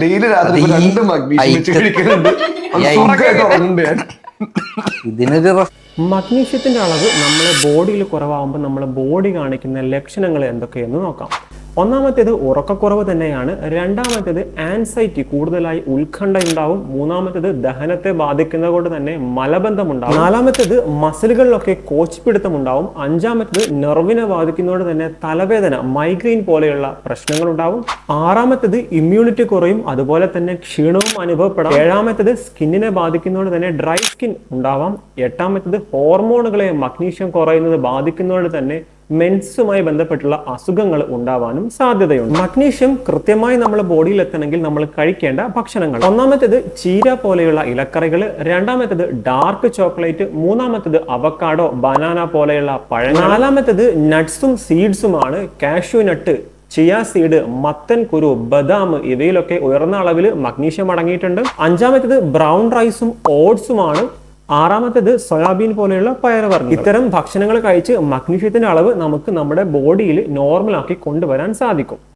Daily രാത്രി രണ്ട് ഇതിനൊരു മഗ്നീഷ്യത്തിന്റെ അളവ് നമ്മുടെ ബോഡിയിൽ കുറവാകുമ്പോൾ നമ്മുടെ ബോഡി കാണിക്കുന്ന ലക്ഷണങ്ങൾ എന്തൊക്കെയെന്ന് നോക്കാം. ഒന്നാമത്തേത് ഉറക്കക്കുറവ് തന്നെയാണ്. രണ്ടാമത്തേത് ആൻസൈറ്റി കൂടുതലായി ഉത്കണ്ഠ ഉണ്ടാവും. മൂന്നാമത്തേത് ദഹനത്തെ ബാധിക്കുന്നത് കൊണ്ട് തന്നെ മലബന്ധം ഉണ്ടാവും. നാലാമത്തേത് മസിലുകളിലൊക്കെ കോച്ചിപ്പിടുത്തം ഉണ്ടാവും. അഞ്ചാമത്തേത് നെർവിനെ ബാധിക്കുന്നതുകൊണ്ട് തന്നെ തലവേദന മൈഗ്രെയിൻ പോലെയുള്ള പ്രശ്നങ്ങൾ ഉണ്ടാവും. ആറാമത്തേത് ഇമ്മ്യൂണിറ്റി കുറയും. അതുപോലെ തന്നെ ക്ഷീണവും അനുഭവപ്പെടാം. ഏഴാമത്തേത് സ്കിന്നിനെ ബാധിക്കുന്നതുകൊണ്ട് തന്നെ ഡ്രൈ സ്കിൻ ഉണ്ടാവാം. എട്ടാമത്തേത് ഹോർമോണുകളെ മഗ്നീഷ്യം കുറയുന്നത് ബാധിക്കുന്നതുകൊണ്ട് തന്നെ മെൻസുമായി ബന്ധപ്പെട്ടുള്ള അസുഖങ്ങൾ ഉണ്ടാവാനും സാധ്യതയുണ്ട്. മഗ്നീഷ്യം കൃത്യമായി നമ്മുടെ ബോഡിയിൽ എത്തണമെങ്കിൽ നമ്മൾ കഴിക്കേണ്ട ഭക്ഷണങ്ങൾ. ഒന്നാമത്തേത് ചീര പോലെയുള്ള ഇലക്കറികൾ രണ്ടാമത്തേത് ഡാർക്ക് ചോക്ലേറ്റ് മൂന്നാമത്തേത് അവക്കാഡോ ബനാന പോലെയുള്ള പഴങ്ങൾ. നാലാമത്തേത് നട്ട്സും സീഡ്സുമാണ്. കാഷ്യൂ നട്ട് ചിയ സീഡ് മത്തൻ കുരു ബദാം ഇവയിലൊക്കെ ഉയർന്ന അളവിൽ മഗ്നീഷ്യം അടങ്ങിയിട്ടുണ്ട്. അഞ്ചാമത്തേത് ബ്രൗൺ റൈസും ഓട്സുമാണ്. ആറാമത്തേത് സോയാബീൻ പോലെയുള്ള പയറുവർഗം ഇത്തരം ഭക്ഷണങ്ങൾ കഴിച്ച് മഗ്നീഷ്യത്തിന്റെ അളവ് നമുക്ക് നമ്മുടെ ബോഡിയിൽ നോർമൽ ആക്കി കൊണ്ടുവരാൻ സാധിക്കും.